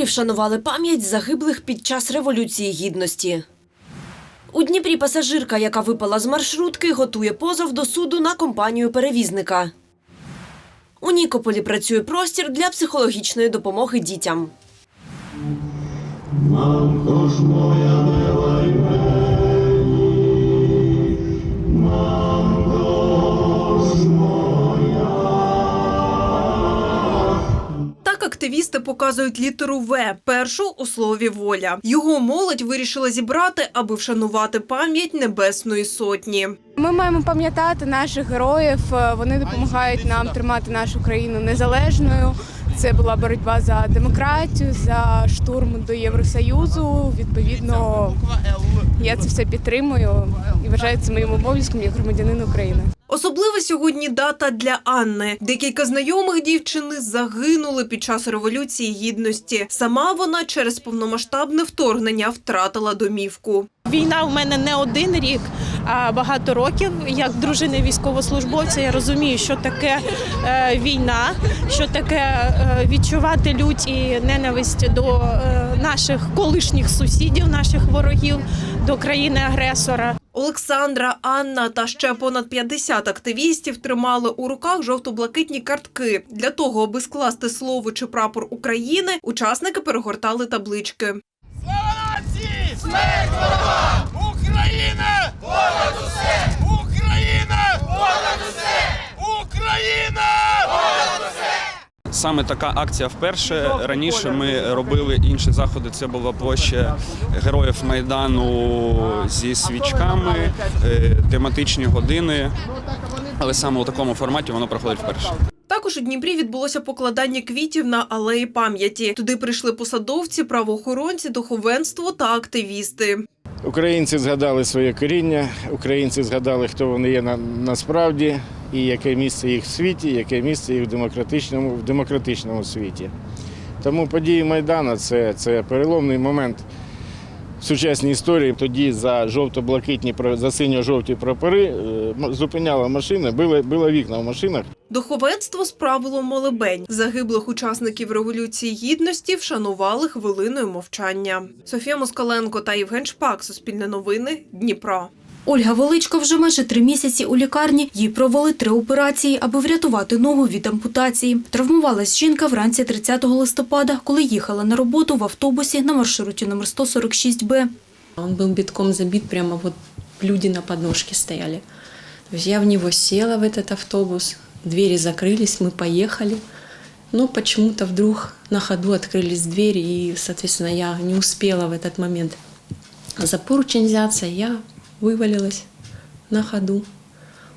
Дніпрі вшанували пам'ять загиблих під час Революції Гідності. У Дніпрі пасажирка, яка випала з маршрутки, готує позов до суду на компанію перевізника. У Нікополі працює простір для психологічної допомоги дітям. Показують літеру В, першу у слові воля. Його молодь вирішила зібрати, аби вшанувати пам'ять Небесної Сотні. Ми маємо пам'ятати наших героїв. е, Вони допомагають нам тримати нашу країну незалежною. Це була боротьба за демократію, за штурм до Євросоюзу. Відповідно, я це все підтримую і вважаю це моїм обов'язком як громадянин України. Особлива сьогодні дата для Анни. Декілька знайомих дівчини загинули під час революції гідності. Сама вона через повномасштабне вторгнення втратила домівку. Війна в мене не один рік, а багато років. Як дружина військовослужбовця, я розумію, що таке е, війна, що таке е, відчувати лють і ненависть до е, наших колишніх сусідів, наших ворогів, до країни-агресора. Олександра, Анна та ще понад 50 активістів тримали у руках жовто-блакитні картки. Для того, аби скласти слово чи прапор України, учасники перегортали таблички. Слава нації! Смерть ворогам! Україна! Понад усе! Україна! Понад усе! Україна! Понад усе! Саме така акція вперше. Раніше ми робили інші заходи. Це була площа героїв Майдану зі свічками, е, тематичні години. Але саме у такому форматі воно проходить вперше. Також у Дніпрі відбулося покладання квітів на алеї пам'яті. Туди прийшли посадовці, правоохоронці, духовенство та активісти. Українці згадали своє коріння, українці згадали, хто вони є на, насправді, і яке місце їх в світі, яке місце їх в демократичному, в демократичному світі. Тому події Майдану це, це переломний момент в сучасній історії. Тоді за жовто-блакитні, за синьо-жовті прапори е, зупиняла машина, била, била вікна в машинах. Духовенство справило молебень. Загиблих учасників Революції Гідності вшанували хвилиною мовчання. Софія Москаленко та Євген Шпак. Суспільне новини. Дніпро. Ольга Величко вже майже три місяці у лікарні. Їй провели три операції, аби врятувати ногу від ампутації. Травмувалась жінка вранці 30 листопада, коли їхала на роботу в автобусі на маршруті номер 146Б. Он был битком забит, прямо вот люди на подножке стояли. То есть я в него села, в этот автобус, двери закрылись, мы поехали. Но почему-то вдруг на ходу открылись двери, и, соответственно, я не успела в этот момент за поручень взяться, я вывалилась на ходу.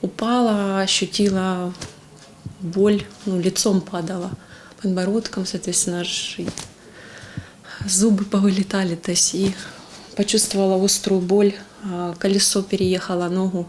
Упала, ощутила боль, ну, лицом падала, подбородком, соответственно, аж и зубы повылетали, то есть и почувствовала острую боль, а, колесо переехало ногу.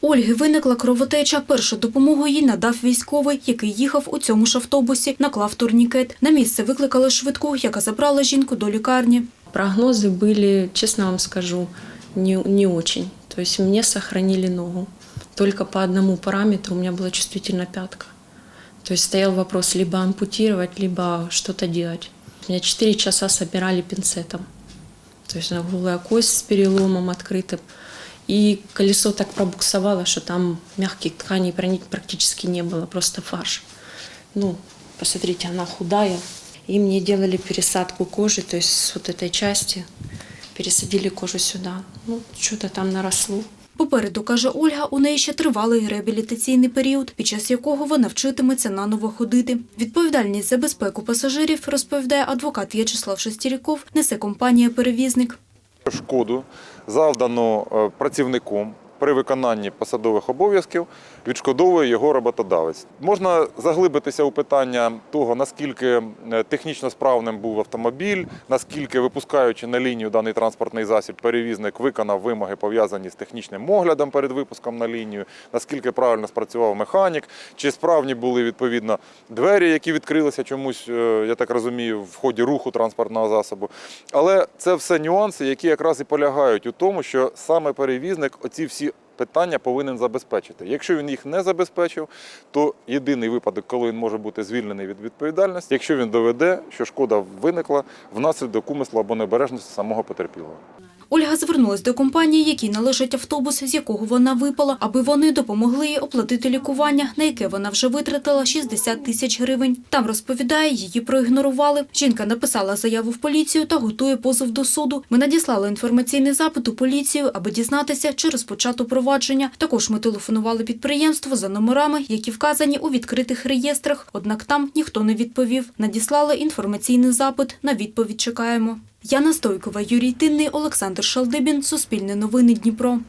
Ольги виникла кровотеча. Першу допомогу їй надав військовий, який їхав у цьому ж автобусі, наклав турнікет. На місце викликали швидку, яка забрала жінку до лікарні. Прогнозы были, честно вам скажу, Не, не очень. То есть мне сохранили ногу. Только по одному параметру у меня была чувствительна пятка. То есть стоял вопрос либо ампутировать, либо что-то делать. Меня 4 часа собирали пинцетом. То есть на голая кость с переломом открытым. И колесо так пробуксовало, что там мягких тканей проник практически не было, просто фарш. Ну, посмотрите, она худая. И мне делали пересадку кожи, то есть с вот этой части пересадили кожу сюда. Ну, что-то там наросло. Попереду, каже Ольга, у неї ще тривалий реабілітаційний період, під час якого вона вчитиметься наново ходити. Відповідальність за безпеку пасажирів, розповідає адвокат В'ячеслав Шестіріков, несе компанія-перевізник. Шкоду, завдану е, працівнику при виконанні посадових обов'язків, відшкодовує його роботодавець. Можна заглибитися у питання того, наскільки е, технічно справним був автомобіль, наскільки випускаючи на лінію даний транспортний засіб, перевізник виконав вимоги пов'язані з технічним оглядом перед випуском на лінію, наскільки правильно спрацював механік, чи справні були відповідно двері, які відкрилися чомусь, е, я так розумію, в ході руху транспортного засобу. Але це все нюанси, які якраз і полягають у тому, що саме перевізник оці всі питання повинен забезпечити. Якщо він їх не забезпечив, то єдиний випадок, коли він може бути звільнений від відповідальності, якщо він доведе, що шкода виникла внаслідок умислу або небережності самого потерпілого. Ольга звернулась до компанії, якій належить автобус, з якого вона випала, аби вони допомогли їй оплатити лікування, на яке вона вже витратила 60 тисяч гривень. Там розповідає, її проігнорували. Жінка написала заяву в поліцію та готує позов до суду. Ми надіслали інформаційний запит у поліцію, аби дізнатися, чи розпочато провадження. Також ми телефонували підприємству за номерами, які вказані у відкритих реєстрах. Однак там ніхто не відповів. Надіслали інформаційний запит. На відповідь чекаємо. Яна Стойкова, Юрій Тинний, Олександр Шалдибін. Суспільне новини Дніпро.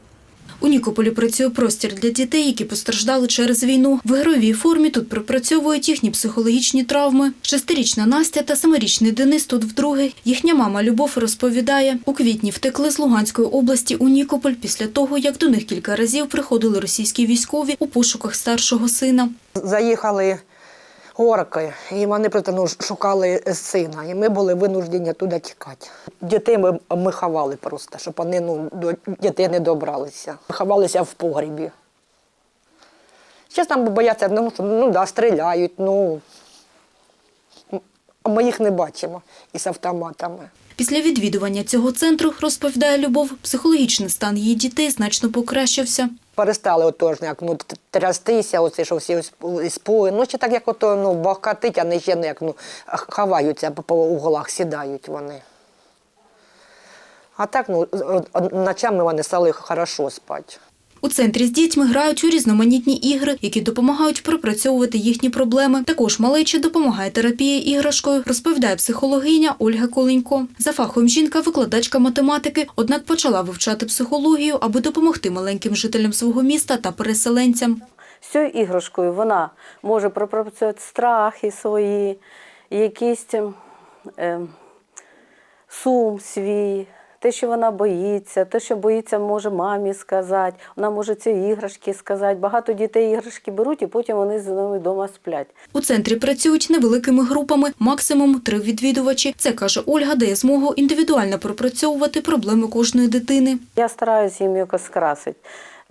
У Нікополі працює простір для дітей, які постраждали через війну. В ігровій формі тут пропрацьовують їхні психологічні травми. Шестирічна Настя та семирічний Денис тут вдруге. Їхня мама Любов розповідає, у квітні втекли з Луганської області у Нікополь після того, як до них кілька разів приходили російські військові у пошуках старшого сина. Заїхали орки, і вони ну, шукали сина. І ми були винуждені туди тікати. Дітей ми, ми ховали просто, щоб вони ну, до дітей не добралися. Ховалися в погрібі. Зараз там бояться, ну, що, ну да, стріляють, ну ми їх не бачимо із автоматами. Після відвідування цього центру, розповідає Любов, психологічний стан її дітей значно покращився. Перестали отож, як ну, трястися, оце, що всі спули. Ну, ще так, як ото, ну, бахкатить, а не ще ну, як, ну, ховаються по, уголах, сідають вони. А так, ну, ночами вони стали хорошо спати. У центрі з дітьми грають у різноманітні ігри, які допомагають пропрацьовувати їхні проблеми. Також малечі допомагає терапія іграшкою, розповідає психологиня Ольга Коленько. За фахом жінка викладачка математики, однак почала вивчати психологію, аби допомогти маленьким жителям свого міста та переселенцям. з цією іграшкою вона може пропрацювати страхи свої, якийсь е, сум свій, те, що вона боїться, те, що боїться, може мамі сказати, вона може ці іграшки сказати. Багато дітей іграшки беруть і потім вони з ними вдома сплять. У центрі працюють невеликими групами, максимум три відвідувачі. Це каже Ольга, дає змогу індивідуально пропрацьовувати проблеми кожної дитини. Я стараюся їм якось скрасити.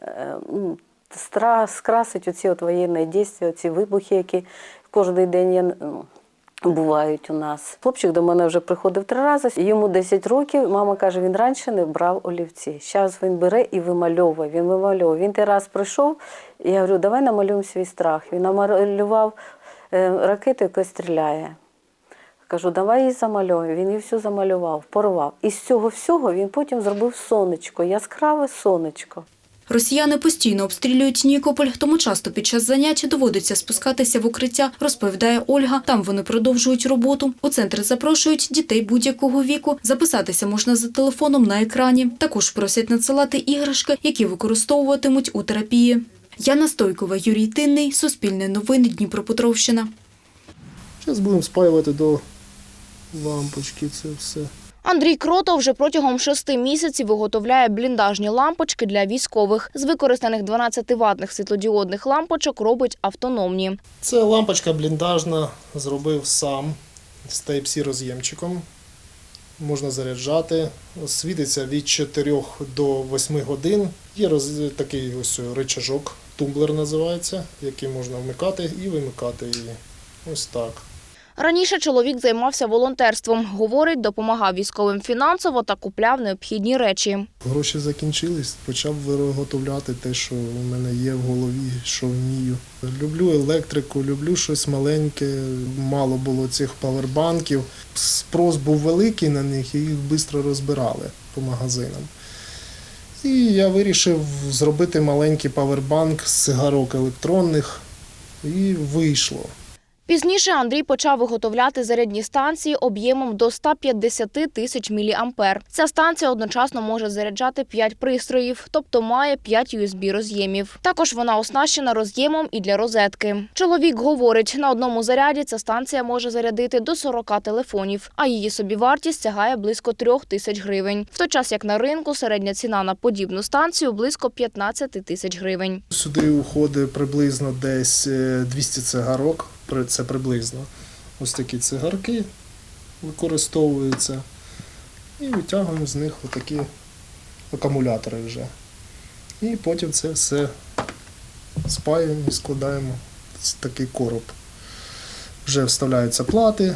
Е, м, стра- Скрасити оці от воєнні дії, оці вибухи, які кожен день ну, бувають у нас. Хлопчик до мене вже приходив три рази. Йому 10 років. Мама каже, він раніше не брав олівці. Зараз він бере і вимальовує. Він вимальовує. Він той раз прийшов, і я говорю, давай намалюємо свій страх. Він намалював е, ракету, яка стріляє. Кажу, давай її замальовуємо. Він її всю замалював, порвав. І з цього всього він потім зробив сонечко, яскраве сонечко. Росіяни постійно обстрілюють Нікополь, тому часто під час занять доводиться спускатися в укриття, розповідає Ольга. Там вони продовжують роботу. У центр запрошують дітей будь-якого віку. Записатися можна за телефоном на екрані. Також просять надсилати іграшки, які використовуватимуть у терапії. Яна Стойкова, Юрій Тинний, Суспільне новини, Дніпропетровщина. Зараз будемо спаювати до лампочки це все. Андрій Кротов вже протягом шести місяців виготовляє бліндажні лампочки для військових. З використаних 12-ваттних світлодіодних лампочок робить автономні. Це лампочка бліндажна, зробив сам з Type-C роз'ємчиком. Можна заряджати. Світиться від 4 до 8 годин. Є роз... такий ось рычажок, тумблер називається, який можна вмикати і вимикати її. Ось так. Раніше чоловік займався волонтерством. Говорить, допомагав військовим фінансово та купляв необхідні речі. Гроші закінчились, почав виготовляти те, що у мене є в голові, що вмію. Люблю електрику, люблю щось маленьке. Мало було цих павербанків. Спрос був великий на них і їх швидко розбирали по магазинам. І я вирішив зробити маленький павербанк з цигарок електронних, і вийшло. Пізніше Андрій почав виготовляти зарядні станції об'ємом до 150 тисяч міліампер. Ця станція одночасно може заряджати 5 пристроїв, тобто має 5 USB-роз'ємів. Також вона оснащена роз'ємом і для розетки. Чоловік говорить, на одному заряді ця станція може зарядити до 40 телефонів, а її собівартість сягає близько 3 тисяч гривень. В той час як на ринку середня ціна на подібну станцію близько 15 тисяч гривень. Сюди уходить приблизно десь е, 200 цигарок, при- це приблизно. Ось такі цигарки використовуються. І витягуємо з них отакі акумулятори вже. І потім це все спаюємо і складаємо в такий короб. Вже вставляються плати,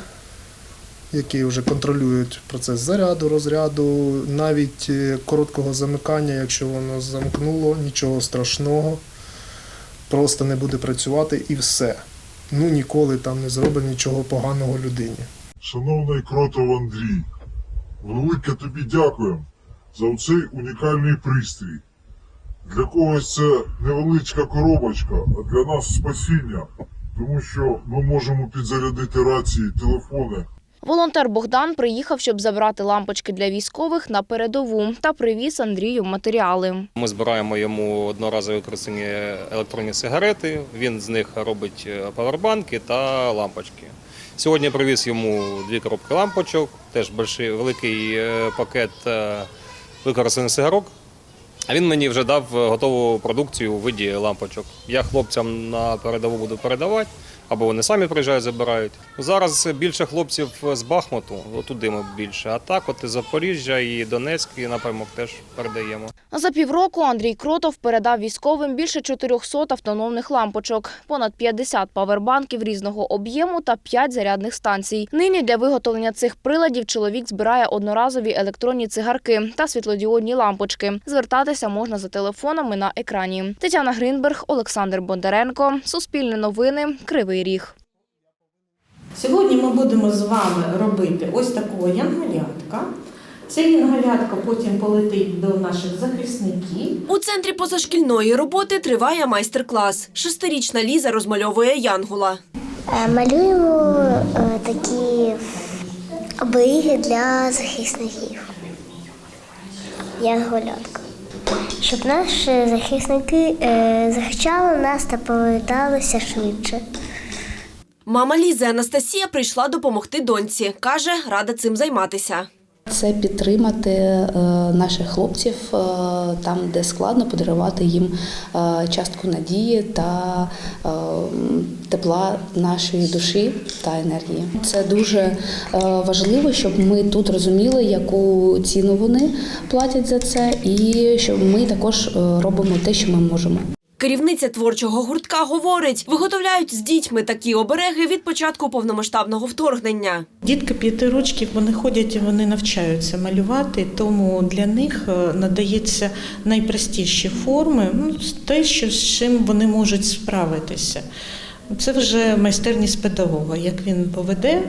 які вже контролюють процес заряду, розряду, навіть е, короткого замикання, якщо воно замкнуло, нічого страшного, просто не буде працювати і все. Ну ніколи там не зробить нічого поганого людині. Шановний Кротов Андрій, велике тобі дякуємо за цей унікальний пристрій. Для когось це невеличка коробочка, а для нас спасіння, тому що ми можемо підзарядити рації, телефони. Волонтер Богдан приїхав, щоб забрати лампочки для військових на передову та привіз Андрію матеріали. Ми збираємо йому одноразові використані електронні сигарети. Він з них робить е, павербанки та лампочки. Сьогодні привіз йому дві коробки лампочок, теж великий е, пакет е, використаних сигарок. А він мені вже дав готову продукцію у виді лампочок. Я хлопцям на передову буду передавати, або вони самі приїжджають, забирають. Зараз більше хлопців з Бахмуту, туди ми більше. А так, от із Запоріжжя і Донецьк і напрямок теж передаємо. За півроку Андрій Кротов передав військовим більше 400 автономних лампочок, понад 50 павербанків різного об'єму та 5 зарядних станцій. Нині для виготовлення цих приладів чоловік збирає одноразові електронні цигарки та світлодіодні лампочки. Звертатися можна за телефонами на екрані. Тетяна Гринберг, Олександр Бондаренко, Суспільне новини, Кривий Ріг. Сьогодні ми будемо з вами робити ось такого янголятка. Ця янголятка потім полетить до наших захисників. У центрі позашкільної роботи триває майстер-клас. Шестирічна Ліза розмальовує янгола. Малюємо е, такі оберіги для захисників. Янголятка. Щоб наші захисники е, захищали нас та поверталися швидше. Мама Лізи Анастасія прийшла допомогти доньці. Каже, рада цим займатися. Це підтримати е, наших хлопців е, там, де складно, подарувати їм е, частку надії та тепла нашої душі та енергії. Це дуже важливо, щоб ми тут розуміли, яку ціну вони платять за це, і щоб ми також робимо те, що ми можемо. Керівниця творчого гуртка говорить, виготовляють з дітьми такі обереги від початку повномасштабного вторгнення. Дітки п'яти років вони ходять вони навчаються малювати, тому для них е, надається найпростіші форми, ну, те, що з чим вони можуть справитися. Це вже майстерність педагога, як він поведе.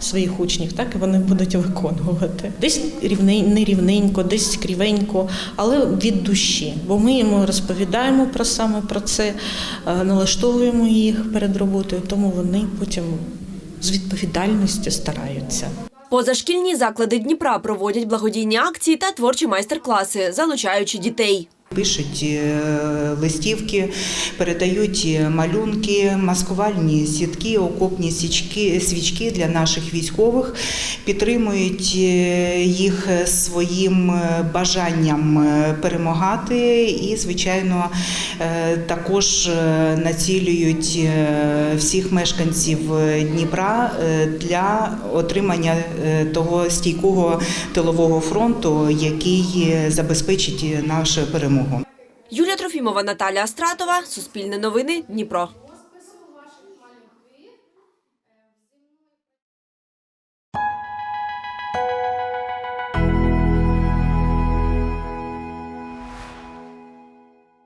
Своїх учнів, так і вони будуть виконувати. Десь рівнень, не рівненько, десь крівенько, але від душі. Бо ми йому розповідаємо про саме про це, е, налаштовуємо їх перед роботою, тому вони потім з відповідальністю стараються. Позашкільні заклади Дніпра проводять благодійні акції та творчі майстер-класи, залучаючи дітей. Пишуть е, листівки, передають е, малюнки, маскувальні сітки, окопні січки, свічки для наших військових, підтримують е, їх своїм бажанням перемагати і, звичайно, також націлюють всіх мешканців Дніпра для отримання того стійкого тилового фронту, який забезпечить нашу перемогу. Юлія Трофімова, Наталя Астратова, Суспільне новини, Дніпро.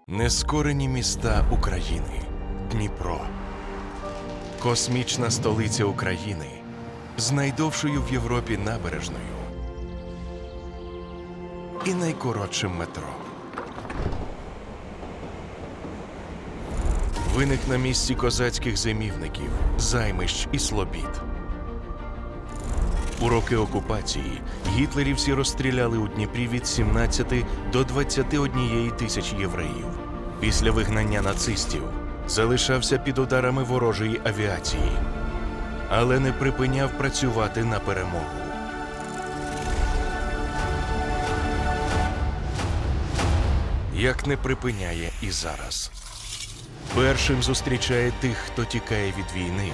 Нескорені міста України. Дніпро. Космічна столиця України з найдовшою в Європі набережною і найкоротшим метро. Виник на місці козацьких зимівників, займищ і слобід. У роки окупації гітлерівці розстріляли у Дніпрі від 17 до 21 тисяч євреїв. Після вигнання нацистів залишався під ударами ворожої авіації, але не припиняв працювати на перемогу. Як не припиняє і зараз. Першим зустрічає тих, хто тікає від війни,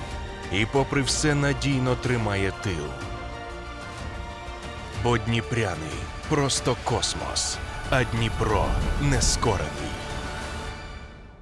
і, попри все, надійно тримає тил. Бо Дніпряний просто космос. а Дніпро не скорений.